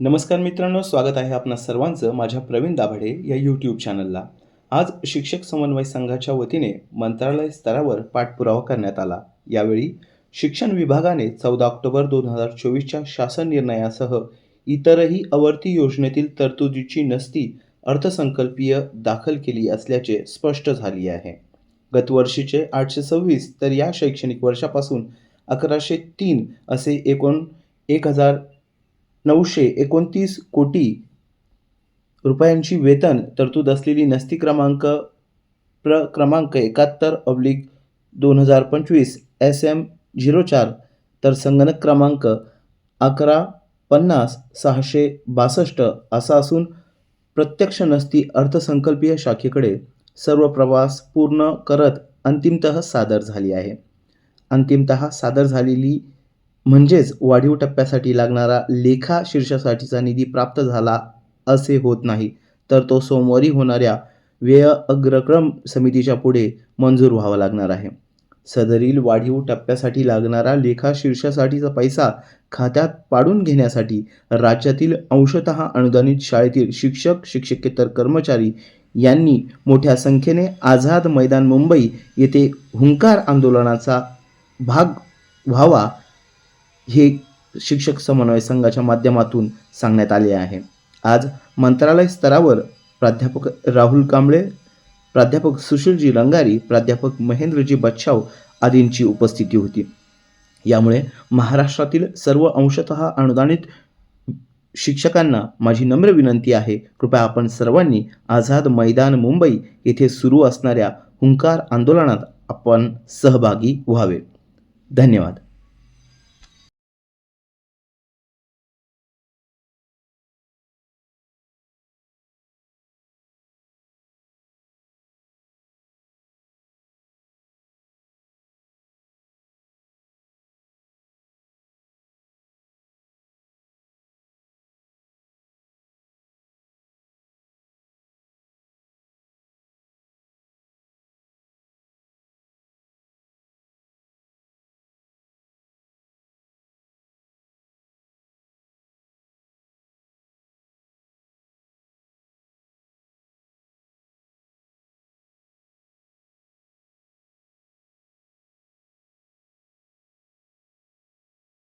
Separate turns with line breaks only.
नमस्कार मित्रांनो स्वागत आहे आपणा सर्वांचं माझ्या प्रवीण दाभाडे या यूट्यूब चॅनलला आज शिक्षक समन्वय संघाच्या वतीने मंत्रालय स्तरावर पाठपुरावा करण्यात आला. यावेळी शिक्षण विभागाने चौदा ऑक्टोबर दोन हजार चोवीसच्या शासन निर्णयासह इतरही आवर्ती योजनेतील तरतुदीची नसती अर्थसंकल्पीय दाखल केली असल्याचे स्पष्ट झाले आहे. गतवर्षीचे आठशे सव्वीस तर या शैक्षणिक वर्षापासून अकराशे तीन असे एकूण एक हजार नऊशे एकोणतीस कोटी रुपयांची वेतन तरतूद असलेली नसती क्रमांक प्र क्रमांक एकाहत्तर अब्लिक दोन हजार पंचवीस एस एम झिरो चार तर संगणक क्रमांक अकरा पन्नास सहाशे बासष्ट असा असून प्रत्यक्ष नसती अर्थसंकल्पीय शाखेकडे सर्व प्रवास पूर्ण करत अंतिमतः सादर झाली आहे. अंतिमतः सादर झालेली म्हणजेच वाढीव टप्प्यासाठी लागणारा लेखा शीर्षासाठीचा निधी प्राप्त झाला असे होत नाही तर तो सोमवारी होणाऱ्या व्यय अग्रक्रम समितीच्या पुढे मंजूर व्हावा लागणार आहे. सदरील वाढीव टप्प्यासाठी लागणारा लेखा शीर्षासाठीचा पैसा खात्यात पाडून घेण्यासाठी राज्यातील अंशतः अनुदानित शाळेतील शिक्षक शिक्षकेतर कर्मचारी यांनी मोठ्या संख्येने आझाद मैदान मुंबई येथे हुंकार आंदोलनाचा भाग व्हावा हे शिक्षक समन्वय संघाच्या माध्यमातून सांगण्यात आले आहे. आज मंत्रालय स्तरावर प्राध्यापक राहुल कांबळे प्राध्यापक सुशीलजी रंगारी प्राध्यापक महेंद्रजी बच्छाव आदींची उपस्थिती होती. यामुळे महाराष्ट्रातील सर्व अंशतः अनुदानित शिक्षकांना माझी नम्र विनंती आहे. कृपया आपण सर्वांनी आझाद मैदान मुंबई येथे सुरू असणाऱ्या हुंकार आंदोलनात आपण सहभागी व्हावे. धन्यवाद.